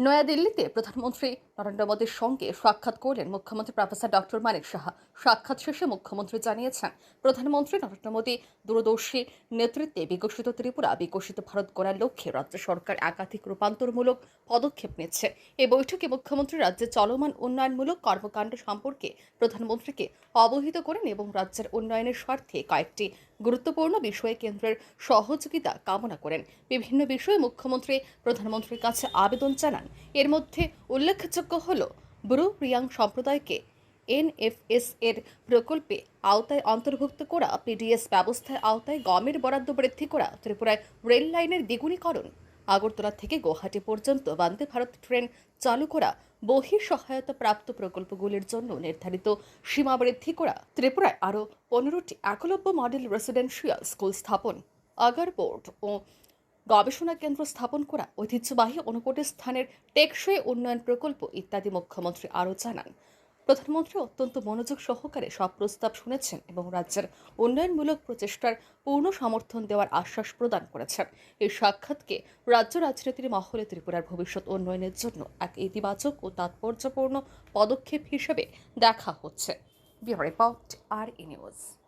নয়াদিল্লিতে প্রধানমন্ত্রী নরেন্দ্র মোদীর সঙ্গে সাক্ষাৎ করলেন মুখ্যমন্ত্রী প্রফেসর ডক্টর মানিক সাহা। সাক্ষাৎ শেষে মুখ্যমন্ত্রী জানিয়েছেন, প্রধানমন্ত্রী নরেন্দ্র মোদী দূরদর্শী নেতৃত্বে বিকশিত ত্রিপুরা, বিকশিত ভারত গড়ার লক্ষ্যে রাজ্য সরকার একাধিক রূপান্তরমূলক পদক্ষেপ নিচ্ছে। এই বৈঠকে মুখ্যমন্ত্রী রাজ্যের চলমান উন্নয়নমূলক কর্মকাণ্ড সম্পর্কে প্রধানমন্ত্রীকে অবহিত করেন এবং রাজ্যের উন্নয়নের স্বার্থে কয়েকটি গুরুত্বপূর্ণ বিষয়ে কেন্দ্রের সহযোগিতা কামনা করেন। বিভিন্ন বিষয়ে মুখ্যমন্ত্রী প্রধানমন্ত্রীর কাছে আবেদন জানান। এর মধ্যে উল্লেখযোগ্য হল ব্রু রিয়াং সম্প্রদায়কে এনএফএস এর প্রকল্পে আওতায় অন্তর্ভুক্ত করা, পিডিএস ব্যবস্থার আওতায় গমের বরাদ্দ বৃদ্ধি করা ত্রিপুরায় রেল লাইনের দ্বিগুণীকরণ, আগরতলা থেকে গুয়াহাটি পর্যন্ত বন্দে ভারত ট্রেন চালু করা বহির সহায়তা প্রাপ্ত প্রকল্পগুলির জন্য নির্ধারিত সীমা বৃদ্ধি করা, ত্রিপুরায় আরও পনেরোটি একলব্য মডেল রেসিডেন্সিয়াল স্কুল স্থাপন আগারপোর্ট ও গবেষণা কেন্দ্র স্থাপন করা ঐতিহ্যবাহী অনুকোটি স্থানের টেকসই উন্নয়ন প্রকল্প ইত্যাদি মুখ্যমন্ত্রী আরও জানান। প্রধানমন্ত্রী অত্যন্ত মনোযোগ সহকারে সব প্রস্তাব শুনেছেন এবং রাজ্যের উন্নয়নমূলক প্রচেষ্টার পূর্ণ সমর্থন দেওয়ার আশ্বাস প্রদান করেছেন। এই সাক্ষাৎকে রাজ্য রাজনীতির মহলে ত্রিপুরার ভবিষ্যৎ উন্নয়নের জন্য এক ইতিবাচক ও তাৎপর্যপূর্ণ পদক্ষেপ হিসেবে দেখা হচ্ছে। Bureau report, R E news.